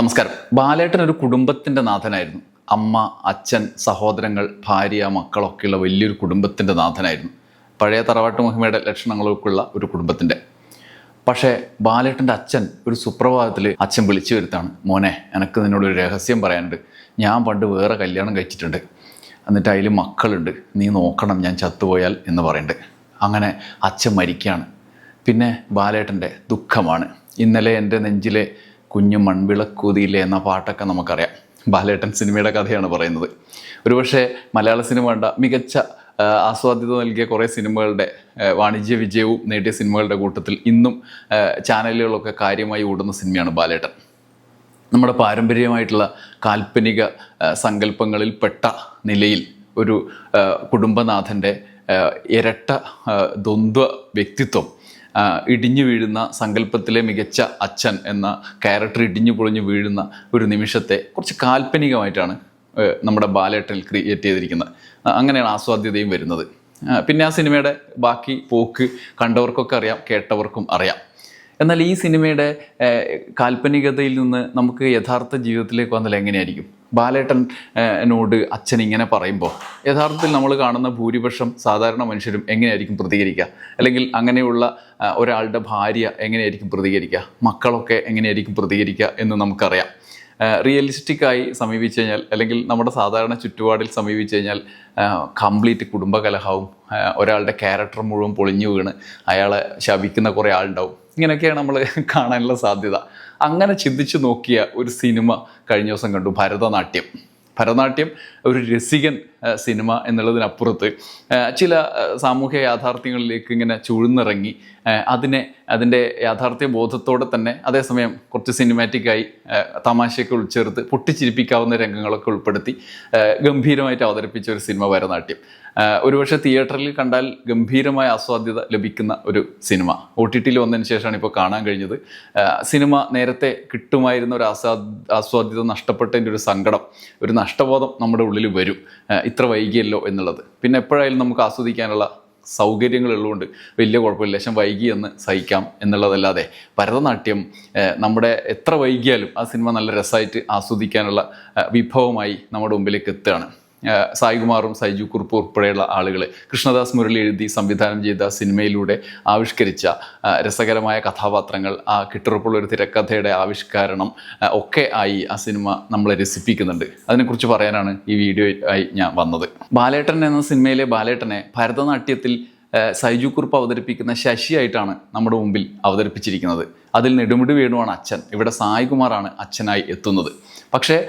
നമസ്കാരം. ബാലേട്ടൻ ഒരു കുടുംബത്തിന്റെ നാഥനായിരുന്നു. അമ്മ അച്ഛൻ സഹോദരങ്ങൾ ഭാര്യ മക്കളൊക്കെയുള്ള വലിയൊരു കുടുംബത്തിന്റെ നാഥനായിരുന്നു. പഴയ തറവാട്ട് മഹിമയുടെ ലക്ഷണങ്ങളൊക്കെയുള്ള ഒരു കുടുംബത്തിന്റെ പക്ഷേ ബാലേട്ടന്റെ അച്ഛൻ ഒരു സുപ്രഭാതത്തിൽ അച്ഛൻ വിളിച്ചു വരുത്താണ്. മോനെ എനിക്ക് നിന്നോടൊരു രഹസ്യം പറയാനുണ്ട്. ഞാൻ പണ്ട് വേറെ കല്യാണം കഴിച്ചിട്ടുണ്ട്. എന്നിട്ട് അതിൽ മക്കളുണ്ട്. നീ നോക്കണം ഞാൻ ചത്തുപോയാൽ എന്ന് പറയുന്നുണ്ട്. അങ്ങനെ അച്ഛൻ മരിക്കുകയാണ്. പിന്നെ ബാലേട്ടന്റെ ദുഃഖമാണ്. ഇന്നലെ എന്റെ നെഞ്ചിലെ കുഞ്ഞു മൺവിളക്കൂതിയില്ലേ എന്ന പാട്ടൊക്കെ നമുക്കറിയാം. ബാലേട്ടൻ സിനിമയുടെ കഥയാണ് പറയുന്നത്. ഒരുപക്ഷെ മലയാള സിനിമ കണ്ട മികച്ച ആസ്വാദ്യത നൽകിയ കുറേ സിനിമകളുടെ വാണിജ്യ വിജയവും നേടിയ സിനിമകളുടെ കൂട്ടത്തിൽ ഇന്നും ചാനലുകളൊക്കെ കാര്യമായി ഓടുന്ന സിനിമയാണ് ബാലേട്ടൻ. നമ്മുടെ പാരമ്പര്യമായിട്ടുള്ള കാൽപ്പനിക സങ്കല്പങ്ങളിൽ പെട്ട നിലയിൽ ഒരു കുടുംബനാഥന്റെ ഇരട്ട ദ്വന്ദ്വ വ്യക്തിത്വം ഇടിഞ്ഞു വീഴുന്ന സങ്കല്പത്തിലെ മികച്ച അച്ഛൻ എന്ന ക്യാരക്ടർ ഇടിഞ്ഞു പൊളിഞ്ഞു വീഴുന്ന ഒരു നിമിഷത്തെ കുറച്ച് കാൽപ്പനികമായിട്ടാണ് നമ്മുടെ ബാലേട്ടനിൽ ക്രിയേറ്റ് ചെയ്തിരിക്കുന്നത്. അങ്ങനെയാണ് ആസ്വാദ്യതയും വരുന്നത്. പിന്നെ ആ സിനിമയുടെ ബാക്കി പോക്ക് കണ്ടവർക്കൊക്കെ അറിയാം കേട്ടവർക്കും അറിയാം. എന്നാൽ ഈ സിനിമയുടെ കാൽപ്പനികതയിൽ നിന്ന് നമുക്ക് യഥാർത്ഥ ജീവിതത്തിലേക്ക് വന്നാൽ എങ്ങനെയായിരിക്കും? ബാലേട്ടൻ അച്ഛൻ ഇങ്ങനെ പറയുമ്പോൾ യഥാർത്ഥത്തിൽ നമ്മൾ കാണുന്ന ഭൂരിപക്ഷം സാധാരണ മനുഷ്യരും എങ്ങനെയായിരിക്കും പ്രതികരിക്കുക? അല്ലെങ്കിൽ അങ്ങനെയുള്ള ഒരാളുടെ ഭാര്യ എങ്ങനെയായിരിക്കും പ്രതികരിക്കുക? മക്കളൊക്കെ എങ്ങനെയായിരിക്കും പ്രതികരിക്കുക എന്ന് നമുക്കറിയാം. റിയലിസ്റ്റിക് ആയി സമീപിച്ചു കഴിഞ്ഞാൽ അല്ലെങ്കിൽ നമ്മുടെ സാധാരണ ചുറ്റുപാടിൽ സമീപിച്ചു കഴിഞ്ഞാൽ കംപ്ലീറ്റ് കുടുംബകലഹവും ഒരാളുടെ ക്യാരക്ടർ മുഴുവൻ പൊളിഞ്ഞു വീണ് അയാളെ ശപിക്കുന്ന കുറേ ആളുണ്ടാവും. ഇങ്ങനെയൊക്കെയാണ് നമ്മൾ കാണാനുള്ള സാധ്യത. അങ്ങനെ ചിന്തിച്ച് നോക്കിയ ഒരു സിനിമ കഴിഞ്ഞ ദിവസം കണ്ടു ഭരതനാട്യം. ഭരതനാട്യം ഒരു രസികൻ സിനിമ എന്നുള്ളതിനപ്പുറത്ത് ചില സാമൂഹ്യ യാഥാർത്ഥ്യങ്ങളിലേക്ക് ഇങ്ങനെ ചുഴ്ന്നിറങ്ങി അതിനെ അതിന്റെ യാഥാർത്ഥ്യ ബോധത്തോടെ തന്നെ അതേസമയം കുറച്ച് സിനിമാറ്റിക്കായി തമാശയൊക്കെ ഉൾച്ചേർത്ത് പൊട്ടിച്ചിരിപ്പിക്കാവുന്ന രംഗങ്ങളൊക്കെ ഉൾപ്പെടുത്തി ഗംഭീരമായിട്ട് അവതരിപ്പിച്ച ഒരു സിനിമ ഭരതനാട്യം. ആ, ഒരുപക്ഷെ തിയേറ്ററിൽ കണ്ടാൽ ഗംഭീരമായ ആസ്വാദ്യത ലഭിക്കുന്ന ഒരു സിനിമ. ഒ ടി ടിയിൽ വന്നതിന് ശേഷമാണ് ഇപ്പോൾ കാണാൻ കഴിഞ്ഞത്. സിനിമ നേരത്തെ കിട്ടുമായിരുന്ന ഒരു ആസ്വാ ആസ്വാദ്യത നഷ്ടപ്പെട്ടതിന്റെ ഒരു സങ്കടം ഒരു നഷ്ടബോധം നമ്മുടെ ഉള്ളിൽ വരും. ഇത്ര വൈകിയല്ലോ എന്നുള്ളത്. പിന്നെ എപ്പോഴായാലും നമുക്ക് ആസ്വദിക്കാനുള്ള സൗകര്യങ്ങളുള്ളതുകൊണ്ട് വലിയ കുഴപ്പമില്ല. ലക്ഷം വൈകി എന്ന് സഹിക്കാം എന്നുള്ളതല്ലാതെ ഭരതനാട്യം നമ്മുടെ എത്ര വൈകിയാലും ആ സിനിമ നല്ല രസമായിട്ട് ആസ്വദിക്കാനുള്ള വിഭവമായി നമ്മുടെ മുമ്പിലേക്ക് എത്തുകയാണ്. സായികുമാറും സൈജു കുറുപ്പ് ഉൾപ്പെടെയുള്ള ആളുകൾ കൃഷ്ണദാസ് മുരളി എഴുതി സംവിധാനം ചെയ്ത സിനിമയിലൂടെ ആവിഷ്കരിച്ച രസകരമായ കഥാപാത്രങ്ങൾ ആ കിട്ടുറപ്പുള്ള ഒരു തിരക്കഥയുടെ ആവിഷ്കരണം ഒക്കെ ആയി ആ സിനിമ നമ്മളെ രസിപ്പിക്കുന്നുണ്ട്. അതിനെക്കുറിച്ച് പറയാനാണ് ഈ വീഡിയോ ആയി ഞാൻ വന്നത്. ബാലേട്ടൻ എന്ന സിനിമയിലെ ബാലേട്ടനെ ഭരതനാട്യത്തിൽ സൈജു കുറുപ്പ് അവതരിപ്പിക്കുന്ന ശശിയായിട്ടാണ് നമ്മുടെ മുമ്പിൽ അവതരിപ്പിച്ചിരിക്കുന്നത്. അതിൽ നെടുമുടി വേണുവാണ് അച്ഛൻ. ഇവിടെ സായികുമാറാണ് അച്ഛനായി എത്തുന്നത്. പക്ഷേ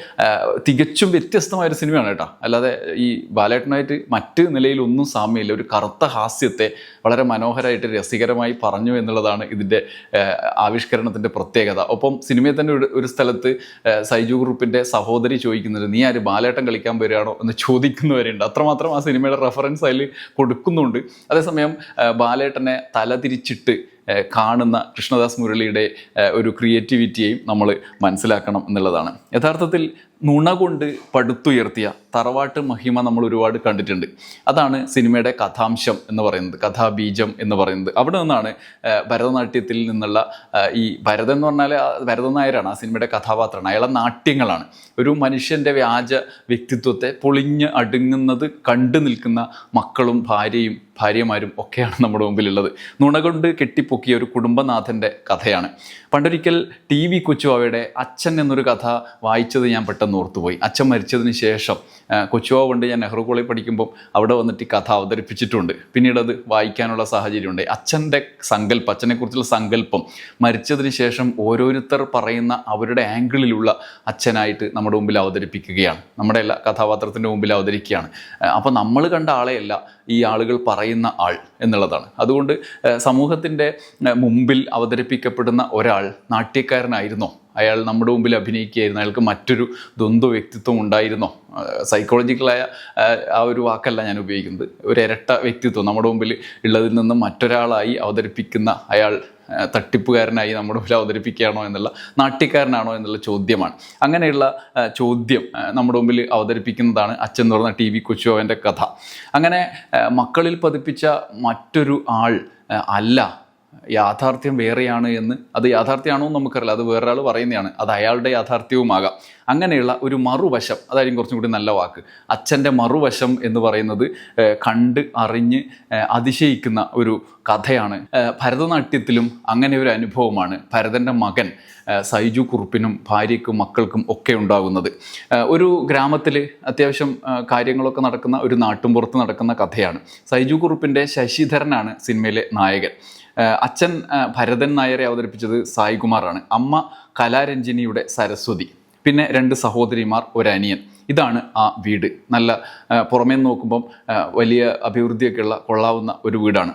തികച്ചും വ്യത്യസ്തമായ ഒരു സിനിമയാണ് കേട്ടോ. അല്ലാതെ ഈ ബാലേട്ടനായിട്ട് മറ്റ് നിലയിൽ ഒന്നും സാമ്യമില്ല. ഒരു കറുത്ത ഹാസ്യത്തെ വളരെ മനോഹരമായിട്ട് രസികരമായി പറഞ്ഞു എന്നുള്ളതാണ് ഇതിന്റെ ആവിഷ്കരണത്തിന്റെ പ്രത്യേകത. ഒപ്പം സിനിമയിൽ തന്നെ ഒരു സ്ഥലത്ത് സൈജു ഗ്രൂപ്പിന്റെ സഹോദരി ചോദിക്കുന്നത് നീ ആര്? ബാലേട്ടൻ കളിക്കാൻ വരികയാണോ? എന്ന് ചോദിക്കുന്നവരുണ്ട്. അത്രമാത്രം ആ സിനിമയുടെ റെഫറൻസ് അതിൽ കൊടുക്കുന്നുണ്ട്. അതേസമയം ബാലേട്ടനെ തലതിരിച്ചിട്ട് കാണുന്ന കൃഷ്ണദാസ് മുരളിയുടെ ഒരു ക്രിയേറ്റിവിറ്റിയെയും നമ്മൾ മനസ്സിലാക്കണം എന്നുള്ളതാണ്. യഥാർത്ഥത്തിൽ നുണ കൊണ്ട് പടുത്തുയർത്തിയ തറവാട്ട് മഹിമ നമ്മൾ ഒരുപാട് കണ്ടിട്ടുണ്ട്. അതാണ് സിനിമയുടെ കഥാംശം എന്ന് പറയുന്നത് കഥാബീജം എന്ന് പറയുന്നത്. അവിടെ നിന്നാണ് ഭരതനാട്യത്തിൽ നിന്നുള്ള ഈ ഭരതൻ എന്ന് പറഞ്ഞാൽ ഭരതൻ നായരാണ് ആ സിനിമയുടെ കഥാപാത്രമാണ്. അയാളെ നാട്യങ്ങളാണ്. ഒരു മനുഷ്യന്റെ വ്യാജ വ്യക്തിത്വത്തെ പൊളിഞ്ഞ് അടുങ്ങുന്നത് കണ്ടു നിൽക്കുന്ന മക്കളും ഭാര്യയും ഭാര്യമാരും ഒക്കെയാണ് നമ്മുടെ മുമ്പിലുള്ളത്. നുണ കൊണ്ട് കെട്ടിപ്പൊക്കിയ ഒരു കുടുംബനാഥന്റെ കഥയാണ്. പണ്ടൊരിക്കൽ ടി വി കൊച്ചുവാവയുടെ അച്ഛൻ എന്നൊരു കഥ വായിച്ചത് ഞാൻ പെട്ടെന്ന്. ഓർത്തുപോയി. അച്ഛൻ മരിച്ചതിന് ശേഷം കൊച്ചുവാവ കൊണ്ട് ഞാൻ നെഹ്റു കോളേജ് പഠിക്കുമ്പോൾ അവിടെ വന്നിട്ട് ഈ കഥ അവതരിപ്പിച്ചിട്ടുണ്ട്. പിന്നീട് അത് വായിക്കാനുള്ള സാഹചര്യമുണ്ട്. അച്ഛന്റെ സങ്കല്പം അച്ഛനെക്കുറിച്ചുള്ള സങ്കല്പം മരിച്ചതിന് ശേഷം ഓരോരുത്തർ പറയുന്ന അവരുടെ ആംഗിളിലുള്ള അച്ഛനായിട്ട് നമ്മുടെ മുമ്പിൽ അവതരിപ്പിക്കുകയാണ്. നമ്മുടെ എല്ലാ കഥാപാത്രത്തിന്റെ മുമ്പിൽ അവതരിക്കുകയാണ്. അപ്പോൾ നമ്മൾ കണ്ട ആളെയല്ല ഈ ആളുകൾ പറയുന്ന ആൾ എന്നുള്ളതാണ്. അതുകൊണ്ട് സമൂഹത്തിന്റെ മുമ്പിൽ അവതരിപ്പിക്കപ്പെടുന്ന ഒരാൾ നാട്യക്കാരനായിരുന്നോ. അയാൾ നമ്മുടെ മുമ്പിൽ അഭിനയിക്കുകയായിരുന്നു. അയാൾക്ക് മറ്റൊരു ദ്വന്ദ്വ വ്യക്തിത്വം ഉണ്ടായിരുന്നോ? സൈക്കോളജിക്കലായ ആ ഒരു വാക്കല്ല ഞാൻ ഉപയോഗിക്കുന്നത്. ഒരു ഇരട്ട വ്യക്തിത്വം നമ്മുടെ മുമ്പിൽ ഉള്ളതിൽ നിന്നും മറ്റൊരാളായി അവതരിപ്പിക്കുന്ന അയാൾ തട്ടിപ്പുകാരനായി നമ്മുടെ മുമ്പിൽ അവതരിപ്പിക്കുകയാണോ എന്നുള്ള നാട്യക്കാരനാണോ എന്നുള്ള ചോദ്യമാണ്. അങ്ങനെയുള്ള ചോദ്യം നമ്മുടെ മുമ്പിൽ അവതരിപ്പിക്കുന്നതാണ് അച്ഛൻ എന്ന് പറഞ്ഞ ടി വി കൊച്ചുവന്റെ കഥ. അങ്ങനെ മക്കളിൽ പതിപ്പിച്ച മറ്റൊരു ആൾ അല്ല യാഥാർത്ഥ്യം വേറെയാണ് എന്ന്. അത് യാഥാർത്ഥ്യമാണോ എന്ന് നമുക്കറിയില്ല. അത് വേറൊരാൾ പറയുന്നതാണ്. അത് അയാളുടെ യാഥാർത്ഥ്യവുമാകാം. അങ്ങനെയുള്ള ഒരു മറുവശം അതായിരിക്കും കുറച്ചും കൂടി നല്ല വാക്ക്. അച്ഛന്റെ മറുവശം എന്ന് പറയുന്നത് കണ്ട് അറിഞ്ഞ് അതിശയിക്കുന്ന ഒരു കഥയാണ്. ഭരതനാട്യത്തിലും അങ്ങനെ ഒരു അനുഭവമാണ് ഭരതന്റെ മകൻ സൈജു കുറുപ്പിനും ഭാര്യയ്ക്കും മക്കൾക്കും ഒക്കെ ഉണ്ടാകുന്നത്. ഒരു ഗ്രാമത്തിൽ അത്യാവശ്യം കാര്യങ്ങളൊക്കെ നടക്കുന്ന ഒരു നാട്ടുംപുറത്ത് നടക്കുന്ന കഥയാണ്. സൈജു കുറുപ്പിന്റെ ശശിധരനാണ് സിനിമയിലെ നായകൻ. അച്ഛൻ ഭരതൻ നായരെ അവതരിപ്പിച്ചത് സായികുമാറാണ് അമ്മ കലാരഞ്ജിനിയുടെ സരസ്വതി. പിന്നെ രണ്ട് സഹോദരിമാർ ഒരനിയൻ. ഇതാണ് ആ വീട്. നല്ല പുറമേ നോക്കുമ്പം വലിയ അഭിവൃദ്ധിയൊക്കെയുള്ള കൊള്ളാവുന്ന ഒരു വീടാണ്.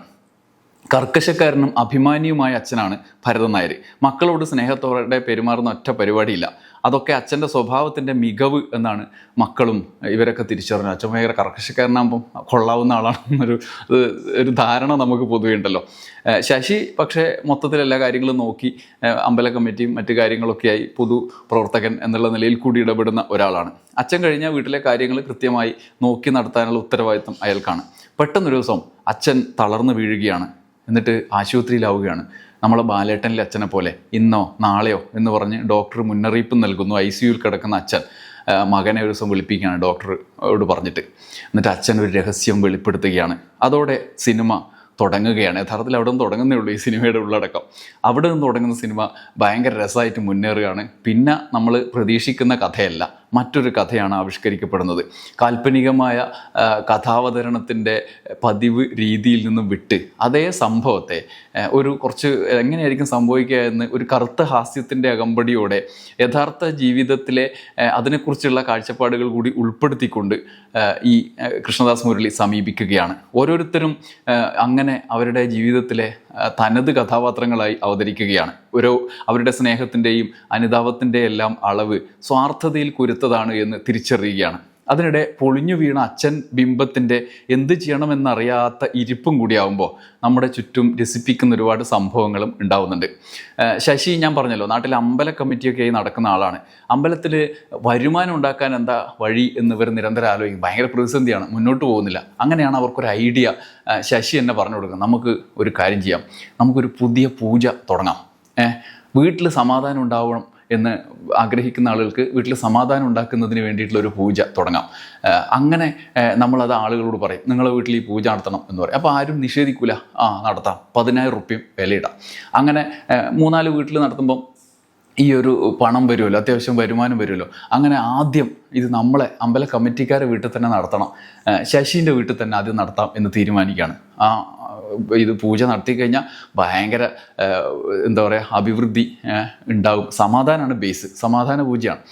കർക്കശക്കാരനും അഭിമാനിയുമായ അച്ഛനാണ് ഭരതൻ നായർ. മക്കളോട് സ്നേഹത്തോടെ പെരുമാറുന്ന ഒറ്റ പരിപാടിയില്ല. അതൊക്കെ അച്ഛന്റെ സ്വഭാവത്തിന്റെ മികവ് എന്നാണ് മക്കളും ഇവരൊക്കെ തിരിച്ചറിഞ്ഞത്. അച്ഛൻ ഭയങ്കര കർക്കശക്കാരനാകുമ്പം കൊള്ളാവുന്ന ആളാണെന്നൊരു ഒരു ധാരണ നമുക്ക് പൊതുവേ ഉണ്ടല്ലോ. ശശി പക്ഷേ മൊത്തത്തിൽ എല്ലാ കാര്യങ്ങളും നോക്കി അമ്പല കമ്മിറ്റിയും മറ്റു കാര്യങ്ങളൊക്കെയായി പൊതു പ്രവർത്തകൻ എന്നുള്ള നിലയിൽ കൂടി ഇടപെടുന്ന ഒരാളാണ്. അച്ഛൻ കഴിഞ്ഞാൽ വീട്ടിലെ കാര്യങ്ങൾ കൃത്യമായി നോക്കി നടത്താനുള്ള ഉത്തരവാദിത്വം അയാൾക്കാണ്. പെട്ടെന്നൊരു ദിവസം അച്ഛൻ തളർന്നു വീഴുകയാണ്. എന്നിട്ട് ആശുപത്രിയിലാവുകയാണ്. നമ്മളെ ബാലേട്ടനിലെ അച്ഛനെ പോലെ ഇന്നോ നാളെയോ എന്ന് പറഞ്ഞ് ഡോക്ടർ മുന്നറിയിപ്പ് നൽകുന്നു. ഐ സിയുയിൽ കിടക്കുന്ന അച്ഛൻ മകനെ ഒരു ദിവസം വിളിപ്പിക്കുകയാണ് ഡോക്ടറോട് പറഞ്ഞിട്ട്. എന്നിട്ട് അച്ഛൻ ഒരു രഹസ്യം വെളിപ്പെടുത്തുകയാണ്. അതോടെ സിനിമ തുടങ്ങുകയാണ്. യഥാർത്ഥത്തിൽ അവിടെ നിന്ന് തുടങ്ങുന്നേ ഉള്ളൂ ഈ സിനിമയുടെ ഉള്ളടക്കം. അവിടെ നിന്ന് തുടങ്ങുന്ന സിനിമ ഭയങ്കര രസമായിട്ട് മുന്നേറുകയാണ്. പിന്നെ നമ്മൾ പ്രതീക്ഷിക്കുന്ന കഥയല്ല. മറ്റൊരു കഥയാണ് ആവിഷ്കരിക്കപ്പെടുന്നത്. കാൽപ്പനികമായ കഥാവതരണത്തിന്റെ പതിവ് രീതിയിൽ നിന്നും വിട്ട് അതേ സംഭവത്തെ ഒരു കുറച്ച് എങ്ങനെയായിരിക്കും സംഭവിക്കുക എന്ന് ഒരു കറുത്ത ഹാസ്യത്തിന്റെ അകമ്പടിയോടെ യഥാർത്ഥ ജീവിതത്തിലെ അതിനെക്കുറിച്ചുള്ള കാഴ്ചപ്പാടുകൾ കൂടി ഉൾപ്പെടുത്തിക്കൊണ്ട് ഈ കൃഷ്ണദാസ് മുരളി സമീപിക്കുകയാണ്. ഓരോരുത്തരും അങ്ങനെ അവരുടെ ജീവിതത്തിലെ തനത് കഥാപാത്രങ്ങളായി അവതരിക്കുകയാണ്. ഒരു അവരുടെ സ്നേഹത്തിന്റെയും അനുതാപത്തിന്റെ എല്ലാം അളവ് സ്വാർത്ഥതയിൽ കുരുത്തതാണ് എന്ന് തിരിച്ചറിയുകയാണ്. അതിനിടെ പൊളിഞ്ഞു വീണ അച്ഛൻ ബിംബത്തിന്റെ എന്ത് ചെയ്യണമെന്നറിയാത്ത ഇരിപ്പും കൂടിയാവുമ്പോൾ നമ്മുടെ ചുറ്റും രസിപ്പിക്കുന്ന ഒരുപാട് സംഭവങ്ങളും ഉണ്ടാവുന്നുണ്ട്. ശശി ഞാൻ പറഞ്ഞല്ലോ നാട്ടിൽ അമ്പല കമ്മിറ്റിയൊക്കെ ആയി നടക്കുന്ന ആളാണ്. അമ്പലത്തിൽ വരുമാനം ഉണ്ടാക്കാൻ എന്താ വഴി എന്നിവർ നിരന്തരം ആലോചിക്കും. ഭയങ്കര പ്രതിസന്ധിയാണ് മുന്നോട്ട് പോകുന്നില്ല. അങ്ങനെയാണ് അവർക്കൊരു ഐഡിയ. ശശി എന്നെ പറഞ്ഞു കൊടുക്കുന്നത്. നമുക്ക് ഒരു കാര്യം ചെയ്യാം. നമുക്കൊരു പുതിയ പൂജ തുടങ്ങാം. ഏഹ് വീട്ടിൽ സമാധാനം ഉണ്ടാവണം. എന്ന് ആഗ്രഹിക്കുന്ന ആളുകൾക്ക് വീട്ടിൽ സമാധാനം ഉണ്ടാക്കുന്നതിന് വേണ്ടിയിട്ടുള്ള ഒരു പൂജ തുടങ്ങാം. അങ്ങനെ നമ്മളത് ആളുകളോട് പറയും. നിങ്ങളെ വീട്ടിൽ ഈ പൂജ നടത്തണം എന്ന് പറയും. അപ്പോൾ ആരും നിഷേധിക്കില്ല ആ നടത്താം. പതിനായിരം റുപ്യം വിലയിടാം. അങ്ങനെ മൂന്നാൽ വീട്ടിൽ നടത്തുമ്പം ഈ ഒരു പണം വരുമല്ലോ അത്യാവശ്യം വരുമാനം വരുമല്ലോ. അങ്ങനെ ആദ്യം ഇത് നമ്മളെ അമ്പല കമ്മിറ്റിക്കാരെ വീട്ടിൽ തന്നെ നടത്തണം. ശശീന്റെ വീട്ടിൽ തന്നെ ആദ്യം നടത്താം എന്ന് തീരുമാനിക്കുകയാണ്. ആ ഇത് പൂജ നടത്തി കഴിഞ്ഞാൽ ഭയങ്കര എന്താ പറയുക അഭിവൃദ്ധി ഉണ്ടാവും. സമാധാനമാണ് ബേസ് സമാധാന പൂജയാണ്.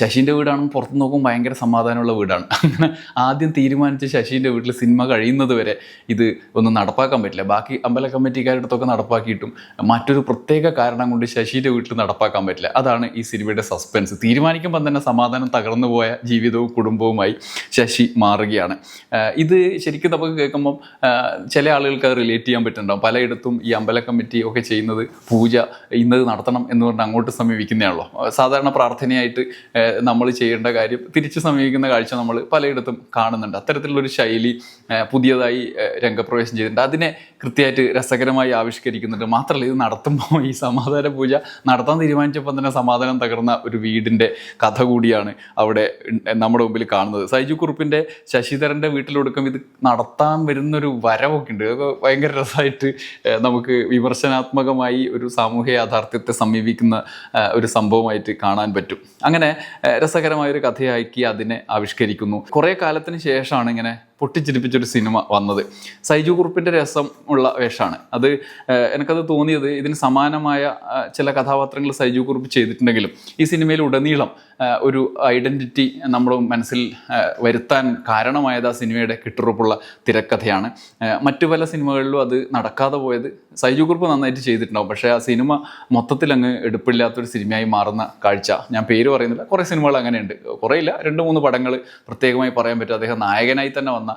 ശശീന്റെ വീടാണെങ്കിൽ പുറത്ത് നോക്കുമ്പോൾ ഭയങ്കര സമാധാനമുള്ള വീടാണ്. അങ്ങനെ ആദ്യം തീരുമാനിച്ച് ശശീന്റെ വീട്ടിൽ സിനിമ കഴിയുന്നത് വരെ ഇത് ഒന്നും നടപ്പാക്കാൻ പറ്റില്ല. ബാക്കി അമ്പല കമ്മിറ്റിക്കാരുടെ അടുത്തൊക്കെ നടപ്പാക്കിയിട്ടും മറ്റൊരു പ്രത്യേക കാരണം കൊണ്ട് ശശീന്റെ വീട്ടിൽ നടപ്പാക്കാൻ പറ്റില്ല. അതാണ് ഈ സിനിമയുടെ സസ്പെൻസ് തീരുമാനിക്കുമ്പോൾ തന്നെ സമാധാനം തകർന്നു പോയ ജീവിതവും കുടുംബവുമായി ശശി മാറുകയാണ്. ഇത് ശരിക്കും നമുക്ക് കേൾക്കുമ്പം ചില ആളുകൾക്ക് അത് റിലേറ്റ് ചെയ്യാൻ പറ്റുന്നുണ്ടാവും. പലയിടത്തും ഈ അമ്പല കമ്മിറ്റി ഒക്കെ ചെയ്യുന്നത് പൂജ ഇന്നത് നടത്തണം എന്ന് പറഞ്ഞ് അങ്ങോട്ട് സമീപിക്കുന്നതാണല്ലോ സാധാരണ പ്രാർത്ഥനയായിട്ട് നമ്മൾ ചെയ്യേണ്ട കാര്യം തിരിച്ച് സമീപിക്കുന്ന കാഴ്ച നമ്മൾ പലയിടത്തും കാണുന്നുണ്ട്. അത്തരത്തിലുള്ളൊരു ശൈലി പുതിയതായി രംഗപ്രവേശം ചെയ്തിട്ടുണ്ട്. അതിനെ കൃത്യമായിട്ട് രസകരമായി ആവിഷ്കരിക്കുന്നുണ്ട്. മാത്രമല്ല ഇത് നടത്തുമ്പോൾ ഈ സമാധാന പൂജ നടത്താൻ തീരുമാനിച്ചപ്പോൾ തന്നെ സമാധാനം തകർന്ന ഒരു വീടിന്റെ കഥ കൂടിയാണ് അവിടെ നമ്മുടെ മുമ്പിൽ കാണുന്നത്. സൈജു കുറുപ്പിന്റെ ശശിധരന്റെ വീട്ടിലൊടുക്കം ഇത് നടത്താൻ വരുന്നൊരു വരവൊക്കെ ഉണ്ട്. അതൊക്കെ ഭയങ്കര രസമായിട്ട് നമുക്ക് വിമർശനാത്മകമായി ഒരു സാമൂഹ്യ യാഥാർത്ഥ്യത്തെ സമീപിക്കുന്ന ഒരു സംഭവമായിട്ട് കാണാൻ പറ്റും. അങ്ങനെ രസകരമായൊരു കഥയാക്കി അതിനെ ആവിഷ്കരിക്കുന്നു. കുറേ കാലത്തിന് ശേഷമാണ് ഇങ്ങനെ പൊട്ടിച്ചിരിപ്പിച്ചൊരു സിനിമ വന്നത്. സൈജു കുറുപ്പിന്റെ രസം ഉള്ള വേഷമാണ് അത് എനിക്കത് തോന്നിയത് ഇതിന് സമാനമായ ചില കഥാപാത്രങ്ങൾ സൈജു കുറുപ്പ് ചെയ്തിട്ടുണ്ടെങ്കിലും ഈ സിനിമയിൽ ഉടനീളം ഒരു ഐഡന്റിറ്റി നമ്മുടെ മനസ്സിൽ വരുത്താൻ കാരണമായത് ആ സിനിമയുടെ കിട്ടുറപ്പുള്ള തിരക്കഥയാണ്. മറ്റു പല സിനിമകളിലും അത് നടക്കാതെ പോയത് സൈജു കുറുപ്പ് നന്നായിട്ട് ചെയ്തിട്ടുണ്ടാവും. പക്ഷേ ആ സിനിമ മൊത്തത്തിൽ അങ്ങ് എടുപ്പില്ലാത്തൊരു സിനിമയായി മാറുന്ന കാഴ്ച. ഞാൻ പേര് പറയുന്നില്ല. കുറേ സിനിമകൾ അങ്ങനെയുണ്ട്. കുറേ ഇല്ല രണ്ട് മൂന്ന് പടങ്ങൾ പ്രത്യേകമായി പറയാൻ പറ്റും. അദ്ദേഹം നായകനായി തന്നെ വന്ന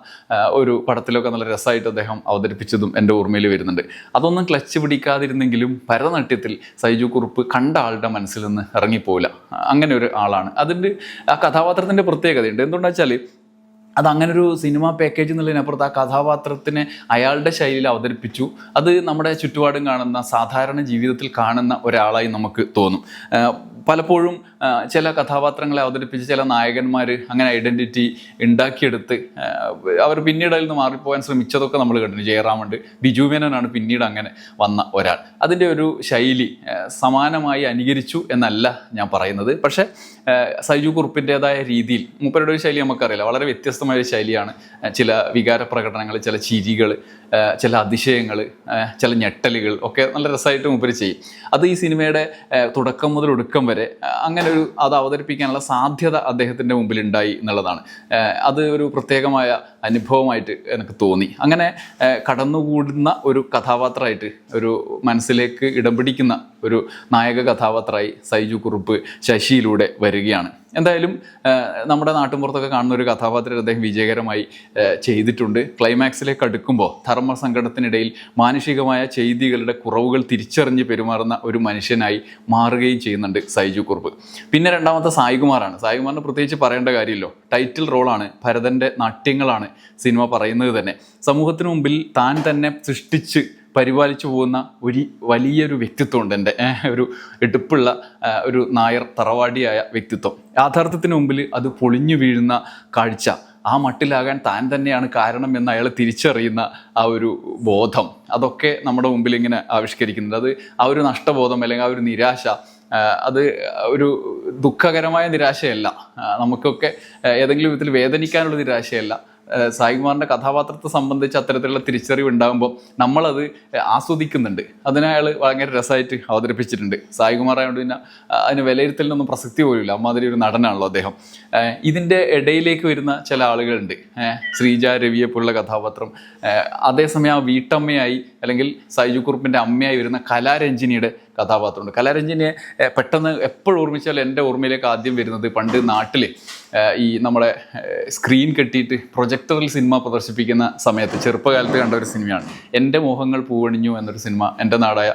ഒരു പടത്തിലൊക്കെ നല്ല രസമായിട്ട് അദ്ദേഹം അവതരിപ്പിച്ചതും എന്റെ ഓർമ്മയിൽ വരുന്നുണ്ട്. അതൊന്നും ക്ലച്ച് പിടിക്കാതിരുന്നെങ്കിലും ഭരതനാട്യത്തിൽ സൈജു കുറുപ്പ് കണ്ട ആളുടെ മനസ്സിൽ നിന്ന് ഇറങ്ങിപ്പോവില്ല അങ്ങനെ ഒരു ആളാണ്. അതിന്റെ ആ കഥാപാത്രത്തിന്റെ പ്രത്യേകതയുണ്ട്. എന്തുകൊണ്ടാച്ചാൽ അത് അങ്ങനെ ഒരു സിനിമ പാക്കേജ് എന്നുള്ളതിനപ്പുറത്ത് ആ കഥാപാത്രത്തിനെ അയാളുടെ ശൈലിയിൽ അവതരിപ്പിച്ചു. അത് നമ്മുടെ ചുറ്റുപാടും കാണുന്ന സാധാരണ ജീവിതത്തിൽ കാണുന്ന ഒരാളായി നമുക്ക് തോന്നും. പലപ്പോഴും ചില കഥാപാത്രങ്ങളെ അവതരിപ്പിച്ച് ചില നായകന്മാർ അങ്ങനെ ഐഡന്റിറ്റി ഉണ്ടാക്കിയെടുത്ത് അവർ പിന്നീട് അതിൽ നിന്ന് മാറിപ്പോകാൻ ശ്രമിച്ചതൊക്കെ നമ്മൾ കണ്ടു ജയറാമുണ്ട് ബിജു മേനോനാണ് പിന്നീട് അങ്ങനെ വന്ന ഒരാൾ. അതിന്റെ ഒരു ശൈലി സമാനമായി അനുകരിച്ചു എന്നല്ല ഞാൻ പറയുന്നത്. പക്ഷേ സൈജു കുറുപ്പിന്റെതായ രീതിയിൽ മൂപ്പരുടെ ഒരു ശൈലി നമുക്കറിയില്ല. വളരെ വ്യത്യസ്തമായ ഒരു ശൈലിയാണ്. ചില വികാര പ്രകടനങ്ങൾ ചില ചിരികൾ ചില അതിശയങ്ങൾ ചില ഞെട്ടലുകൾ ഒക്കെ നല്ല രസമായിട്ട് മൂപ്പര് ചെയ്യും. അത് ഈ സിനിമയുടെ തുടക്കം മുതൽ ഒടുക്കം വരെ അങ്ങനെ ഒരു അത് അവതരിപ്പിക്കാനുള്ള സാധ്യത അദ്ദേഹത്തിന്റെ മുമ്പിൽ ഉണ്ടായി എന്നുള്ളതാണ് അത് ഒരു പ്രത്യേകമായ അനുഭവമായിട്ട് എനിക്ക് തോന്നി. അങ്ങനെ കടന്നുകൂടുന്ന ഒരു കഥാപാത്രമായിട്ട് ഒരു മനസ്സിലേക്ക് ഇടം പിടിക്കുന്ന ഒരു നായക കഥാപാത്രമായി സൈജു കുറുപ്പ് ശശിയിലൂടെ വരികയാണ്. എന്തായാലും നമ്മുടെ നാട്ടുമ്പുറത്തൊക്കെ കാണുന്ന ഒരു കഥാപാത്രം അദ്ദേഹം വിജയകരമായി ചെയ്തിട്ടുണ്ട്. ക്ലൈമാക്സിലേക്ക് അടുക്കുമ്പോൾ ധർമ്മ സങ്കടത്തിനിടയിൽ മാനുഷികമായ ചെയ്തികളുടെ കുറവുകൾ തിരിച്ചറിഞ്ഞ് പെരുമാറുന്ന ഒരു മനുഷ്യനായി മാറുകയും ചെയ്യുന്നുണ്ട് സൈജു കുറുപ്പ്. പിന്നെ രണ്ടാമത്തെ സായികുമാറാണ്. സായികുമാറിന് പ്രത്യേകിച്ച് പറയേണ്ട കാര്യമില്ലോ. ടൈറ്റിൽ റോളാണ്. ഭരതന്റെ നാട്യങ്ങളാണ് സിനിമ പറയുന്നത് തന്നെ. സമൂഹത്തിന് മുമ്പിൽ താൻ തന്നെ സൃഷ്ടിച്ച് പരിപാലിച്ചു പോകുന്ന ഒരു വലിയൊരു വ്യക്തിത്വമുണ്ട് എന്റെ ഒരു എടുപ്പുള്ള ഒരു നായർ തറവാടിയായ വ്യക്തിത്വം. യാഥാർത്ഥ്യത്തിന് മുമ്പിൽ അത് പൊളിഞ്ഞു വീഴുന്ന കാഴ്ച ആ മട്ടിലാകാൻ താൻ തന്നെയാണ് കാരണം എന്ന് അയാൾ തിരിച്ചറിയുന്ന ആ ഒരു ബോധം. അതൊക്കെ നമ്മുടെ മുമ്പിൽ ഇങ്ങനെ ആവിഷ്കരിക്കുന്നത് അത് ആ ഒരു നഷ്ടബോധം അല്ലെങ്കിൽ ആ ഒരു നിരാശ അത് ഒരു ദുഃഖകരമായ നിരാശയല്ല. നമുക്കൊക്കെ ഏതെങ്കിലും വിധത്തിൽ വേദനിക്കാനുള്ള നിരാശയല്ല. സായികുമാറിന്റെ കഥാപാത്രത്തെ സംബന്ധിച്ച് അത്തരത്തിലുള്ള തിരിച്ചറിവ് ഉണ്ടാകുമ്പോൾ നമ്മളത് ആസ്വദിക്കുന്നുണ്ട്. അതിനെ അയാൾ ഭയങ്കര രസമായിട്ട് അവതരിപ്പിച്ചിട്ടുണ്ട്. സായികുമാർ ആയതുകൊണ്ട് പിന്നെ അതിന് വിലയിരുത്തലിനൊന്നും പ്രസക്തി പോലുമില്ല. അമ്മാതിരി ഒരു നടനാണല്ലോ അദ്ദേഹം. ഇതിന്റെ ഇടയിലേക്ക് വരുന്ന ചില ആളുകളുണ്ട്. ശ്രീജ രവിയെ പോലുള്ള കഥാപാത്രം. അതേസമയം ആ വീട്ടമ്മയായി അല്ലെങ്കിൽ സൈജു കുറുപ്പിന്റെ അമ്മയായി വരുന്ന കലാരഞ്ജിനിയുടെ കഥാപാത്രമുണ്ട്. കലാരഞ്ജിനെ പെട്ടെന്ന് എപ്പോഴും ഓർമ്മിച്ചാൽ എന്റെ ഓർമ്മയിലേക്ക് ആദ്യം വരുന്നത് പണ്ട് നാട്ടിൽ ഈ നമ്മളെ സ്ക്രീൻ കെട്ടിയിട്ട് പ്രൊജക്ടറിൽ സിനിമ പ്രദർശിപ്പിക്കുന്ന സമയത്ത് ചെറുപ്പകാലത്ത് കണ്ട ഒരു സിനിമയാണ് എന്റെ മോഹങ്ങൾ പൂവണിഞ്ഞു എന്നൊരു സിനിമ എന്റെ നാടായ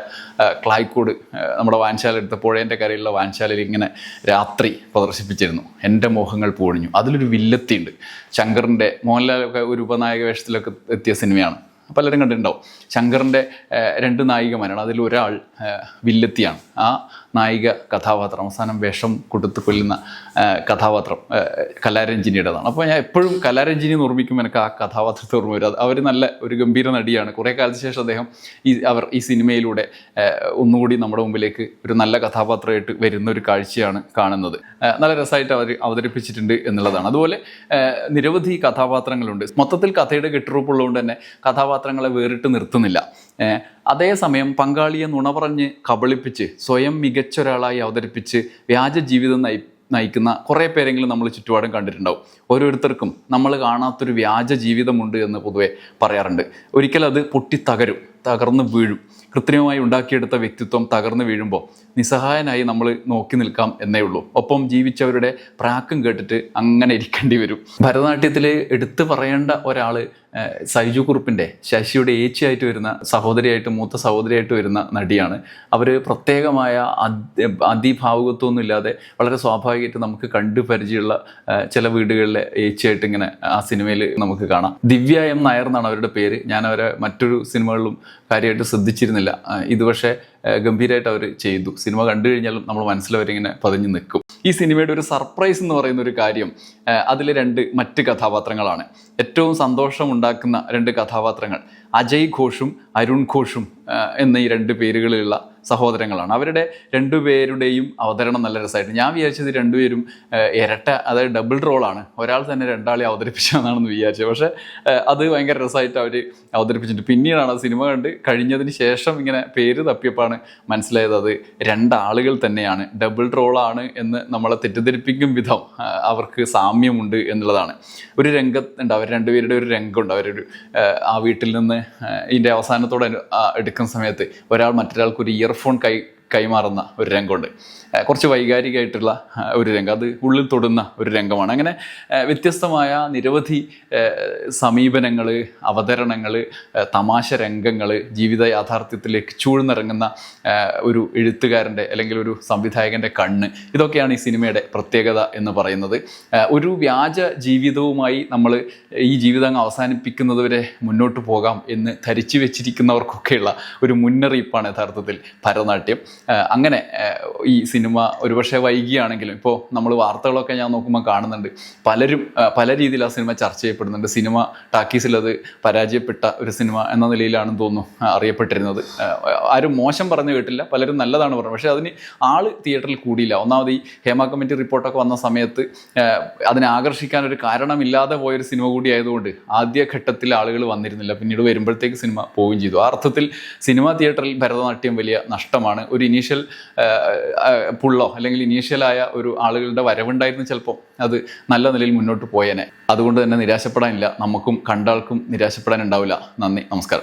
ക്ലായ്ക്കോട് നമ്മുടെ വാൻശാല എടുത്ത പുഴേന്റെ കരയിലുള്ള വാൻശാലയിൽ ഇങ്ങനെ രാത്രി പ്രദർശിപ്പിച്ചിരുന്നു. എന്റെ മോഹങ്ങൾ പൂവണിഞ്ഞു. അതിലൊരു വില്ലത്തിയുണ്ട്. ശങ്കറിന്റെ മോഹൻലാലൊക്കെ ഒരു ഉപനായക വേഷത്തിലൊക്കെ എത്തിയ സിനിമയാണ് പലരും കണ്ടിട്ടുണ്ടാവും. ശങ്കറിന്റെ രണ്ട് നായികമാരാണ് അതിൽ ഒരാൾ വില്ലത്തിയാണ്. ആ നായിക കഥാപാത്രം അവസാനം വേഷം കൊടുത്ത് കൊല്ലുന്ന കഥാപാത്രം കലാരഞ്ജിനിയുടേതാണ്. അപ്പോൾ ഞാൻ എപ്പോഴും കലാരഞ്ജിനി ഓർമ്മിക്കുമ്പോൾ എനിക്ക് ആ കഥാപാത്രത്തെ ഓർമ്മ വരും. അവർ നല്ല ഒരു ഗംഭീര നടിയാണ്. കുറേ കാലത്തിന് ശേഷം അദ്ദേഹം ഈ അവർ ഈ സിനിമയിലൂടെ ഒന്നുകൂടി നമ്മുടെ മുമ്പിലേക്ക് ഒരു നല്ല കഥാപാത്രമായിട്ട് വരുന്ന ഒരു കാഴ്ചയാണ് കാണുന്നത്. നല്ല രസമായിട്ട് അവർ അവതരിപ്പിച്ചിട്ടുണ്ട് എന്നുള്ളതാണ്. അതുപോലെ നിരവധി കഥാപാത്രങ്ങളുണ്ട്. മൊത്തത്തിൽ കഥയുടെ കെട്ടുറപ്പുള്ളതുകൊണ്ട് തന്നെ കഥാപാത്രങ്ങളെ വേറിട്ട് നിർത്തുന്നില്ല. അതേസമയം പങ്കാളിയെ നുണ പറഞ്ഞ് കബളിപ്പിച്ച് സ്വയം മികച്ച ഒരാളായി അവതരിപ്പിച്ച് വ്യാജ ജീവിതം നയി നയിക്കുന്ന കുറേ പേരെങ്കിലും നമ്മൾ ചുറ്റുപാടും കണ്ടിട്ടുണ്ടാവും. ഓരോരുത്തർക്കും നമ്മൾ കാണാത്തൊരു വ്യാജ ജീവിതമുണ്ട് എന്ന് പൊതുവെ പറയാറുണ്ട്. ഒരിക്കൽ അത് പൊട്ടിത്തകരും തകർന്ന് വീഴും. കൃത്രിമമായി ഉണ്ടാക്കിയെടുത്ത വ്യക്തിത്വം തകർന്നു വീഴുമ്പോൾ നിസ്സഹായനായി നമ്മൾ നോക്കി നിൽക്കാം എന്നേ ഉള്ളൂ. ഒപ്പം ജീവിച്ചവരുടെ പ്രാക്കും കേട്ടിട്ട് അങ്ങനെ ഇരിക്കേണ്ടി വരും. ഭരതനാട്യത്തിൽ എടുത്തു പറയേണ്ട ഒരാൾ സൈജു കുറുപ്പിന്റെ ശശിയുടെ ഏച്ചിയായിട്ട് വരുന്ന സഹോദരിയായിട്ട് മൂത്ത സഹോദരിയായിട്ട് വരുന്ന നടിയാണ്. അവർ പ്രത്യേകമായ അതിഭാവുകത്വമൊന്നുമില്ലാതെ വളരെ സ്വാഭാവികമായിട്ട് നമുക്ക് കണ്ടു പരിചയമുള്ള ചില വീടുകളിലെ ഏച്ചിയായിട്ട് ഇങ്ങനെ ആ സിനിമയിൽ നമുക്ക് കാണാം. ദിവ്യ എം നായർ എന്നാണ് അവരുടെ പേര്. ഞാൻ അവരെ മറ്റൊരു സിനിമകളിലും കാര്യമായിട്ട് ശ്രദ്ധിച്ചിരുന്നില്ല. ഇത് പക്ഷേ ഗംഭീരമായിട്ട് അവർ ചെയ്തു. സിനിമ കണ്ടു കഴിഞ്ഞാലും നമ്മൾ മനസ്സിലവരിങ്ങനെ പതിഞ്ഞു നിൽക്കും ഈ സിനിമയുടെ ഒരു സർപ്രൈസ് എന്ന് പറയുന്ന ഒരു കാര്യം അതിൽ രണ്ട് മറ്റ് കഥാപാത്രങ്ങളാണ്. ഏറ്റവും സന്തോഷം ഉണ്ടാക്കുന്ന രണ്ട് കഥാപാത്രങ്ങൾ. അജയ് ഘോഷും അരുൺ ഘോഷും എന്നീ ഈ രണ്ട് പേരുകളിലുള്ള സഹോദരങ്ങളാണ്. അവരുടെ രണ്ടുപേരുടെയും അവതരണം നല്ല രസമായിട്ട് ഞാൻ വിചാരിച്ചത് രണ്ടുപേരും ഇരട്ട അതായത് ഡബിൾ റോളാണ് ഒരാൾ തന്നെ രണ്ടാളെ അവതരിപ്പിച്ചതാണെന്ന് വിചാരിച്ചത്. പക്ഷേ അത് ഭയങ്കര രസമായിട്ട് അവർ അവതരിപ്പിച്ചിട്ടുണ്ട്. പിന്നീടാണ് ആ സിനിമ കണ്ട് കഴിഞ്ഞതിന് ശേഷം ഇങ്ങനെ പേര് തപ്പിയപ്പോഴാണ് മനസ്സിലായത് അത് രണ്ടാളുകൾ തന്നെയാണ്. ഡബിൾ റോളാണ് എന്ന് നമ്മളെ തെറ്റിദ്ധരിപ്പിക്കും വിധം അവർക്ക് സാമ്യമുണ്ട് എന്നുള്ളതാണ്. ഒരു രംഗത്തുണ്ട് അവർ രണ്ടുപേരുടെ ഒരു രംഗമുണ്ട്. അവരൊരു ആ, വീട്ടിൽ നിന്ന് ഇതിന്റെ അവസാനത്തോടെ എടുക്കുന്ന സമയത്ത് ഒരാൾ മറ്റൊരാൾക്ക് ഒരു ഇയർഫോൺ കൈ കൈമാറുന്ന ഒരു രംഗമുണ്ട്. കുറച്ച് വൈകാരികമായിട്ടുള്ള ഒരു രംഗം. അത് ഉള്ളിൽ തൊടുന്ന ഒരു രംഗമാണ്. അങ്ങനെ വ്യത്യസ്തമായ നിരവധി സമീപനങ്ങൾ അവതരണങ്ങൾ തമാശ രംഗങ്ങൾ ജീവിത യാഥാർത്ഥ്യത്തിലേക്ക് ചൂഴ്ന്നിറങ്ങുന്ന ഒരു എഴുത്തുകാരന്റെ അല്ലെങ്കിൽ ഒരു സംവിധായകന്റെ കണ്ണ് ഇതൊക്കെയാണ് ഈ സിനിമയുടെ പ്രത്യേകത എന്ന് പറയുന്നത്. ഒരു വ്യാജ ജീവിതവുമായി നമ്മൾ ഈ ജീവിതം അവസാനിപ്പിക്കുന്നത് വരെ മുന്നോട്ട് പോകാം എന്ന് ധരിച്ചു വെച്ചിരിക്കുന്നവർക്കൊക്കെയുള്ള ഒരു മുന്നറിയിപ്പാണ് യഥാർത്ഥത്തിൽ ഭരതനാട്യം. അങ്ങനെ ഈ സിനിമ ഒരുപക്ഷെ വൈകിയാണെങ്കിലും ഇപ്പോൾ നമ്മൾ വാർത്തകളൊക്കെ ഞാൻ നോക്കുമ്പോൾ കാണുന്നുണ്ട്. പലരും പല രീതിയിൽ ആ സിനിമ ചർച്ച ചെയ്യപ്പെടുന്നുണ്ട്. സിനിമ ടാക്കീസിൽ അത് പരാജയപ്പെട്ട ഒരു സിനിമ എന്ന നിലയിലാണെന്ന് തോന്നുന്നു അറിയപ്പെട്ടിരുന്നത്. ആരും മോശം പറഞ്ഞു കേട്ടില്ല പലരും നല്ലതാണ് പറഞ്ഞത്. പക്ഷേ അതിന് ആൾ തിയേറ്ററിൽ കൂടിയില്ല. ഒന്നാമത് ഈ ഹേമ കമ്മിറ്റി റിപ്പോർട്ടൊക്കെ വന്ന സമയത്ത് അതിനെ ആകർഷിക്കാൻ ഒരു കാരണമില്ലാതെ പോയൊരു സിനിമ കൂടി ആയതുകൊണ്ട് ആദ്യ ഘട്ടത്തിൽ ആളുകൾ വന്നിരുന്നില്ല. പിന്നീട് വരുമ്പോഴത്തേക്ക് സിനിമ പോവുകയും ചെയ്തു. ആ അർത്ഥത്തിൽ സിനിമ തിയേറ്ററിൽ ഭരതനാട്യം വലിയ നഷ്ടമാണ്. ഒരു ഇനീഷ്യൽ പുള്ളോ അല്ലെങ്കിൽ ഇനീഷ്യലായ ഒരു ആളുകളുടെ വരവുണ്ടായിരുന്നു ചിലപ്പോൾ അത് നല്ല നിലയിൽ മുന്നോട്ട് പോയേനെ. അതുകൊണ്ട് തന്നെ നിരാശപ്പെടാനില്ല. നമുക്കും കണ്ടാൾക്കും നിരാശപ്പെടാനുണ്ടാവില്ല. നന്ദി. നമസ്കാരം.